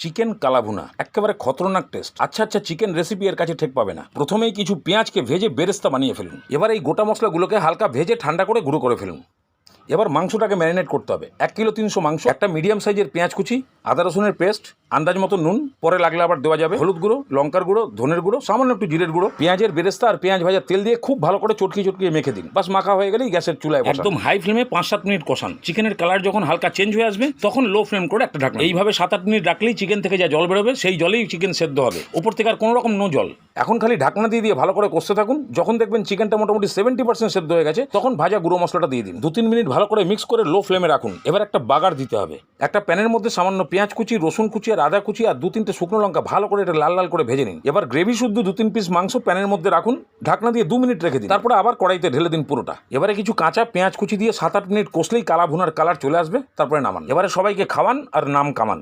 Chicken কালাভুনা, একেবারে খতরনাক test. আচ্ছা আচ্ছা চিকেন রেসিপি এর কাছে ঠেক পাবে না। প্রথমেই কিছু পেঁয়াজকে ভেজে বেরেস্তা বানিয়ে ফেলুন। এবার এই গোটা মশলাগুলোকে হালকা ভেজে ঠান্ডা করে গুঁড়ো করে ফেলুন। এবার মাংসটাকে ম্যারিনেট করতে হবে। এক কিলো তিনশো মাংস, একটা মিডিয়াম সাইজের পেঁয়াজ কুচি আদা রসুনের পেস্ট আন্দাজ মতো নুন পরে লাগলে আবার দেওয়া যাবে হলুদ গুঁড়ো লঙ্কার গুঁড়ো ধনের গুঁড়ো সামান্য একটু জিরের গুঁড়ো পেঁয়াজের বেরেস্তা আর পেঁয়াজ ভাজার তেল দিয়ে খুব ভালো করে চটকি চটকিয়ে মেখে দিন। বাস মাখা হয়ে গেলেই গ্যাসের চুলায় একদম হাই ফ্লেমে পাঁচ সাত মিনিট কষান। চিকেনের কালার যখন হালকা চেঞ্জ হয়ে আসবে তখন লো ফ্লেম করে একটা ঢাকনা এইভাবে সাত আট মিনিট রাখলেই চিকেন থেকে যা জল বেরোবে সেই জলেই চিকেন সেদ্ধ হবে। ওপর থেকে আর কোনো রকম নো জল। এখন খালি ঢাকনা দিয়ে দিয়ে ভালো করে কষতে থাকুন। যখন দেখবেন চিকেনটা মোটামুটি সেভেন্টি পার্সেন্ট সেদ্ধ হয়ে গেছে তখন ভাজা গুঁড়ো মশলাটা দিয়ে দিন। দু তিন মিনিট ভালো করে মিক্স করে লো ফ্লেমে রাখুন। এবার একটা বাগার দিতে হবে। একটা প্যানের মধ্যে সামান্য পেঁয়াজ কুচি, রসুন কুচি আর আদা কুচি আর দু তিনটে শুকনো লঙ্কা ভালো করে এটা লাল লাল করে ভেজে নিন। এবার গ্রেভি শুদ্ধ দু তিন পিস মাংস প্যানের মধ্যে রাখুন। ঢাকনা দিয়ে দু মিনিট রেখে দিন। তারপরে আবার কড়াইতে ঢেলে দিন পুরোটা। এবারে কিছু কাঁচা পেঁয়াজ কুচি দিয়ে সাত আট মিনিট কষলেই কালা ভুনার কালার চলে আসবে। তারপরে নামান। এবারে সবাইকে খাওয়ান আর নাম কামান।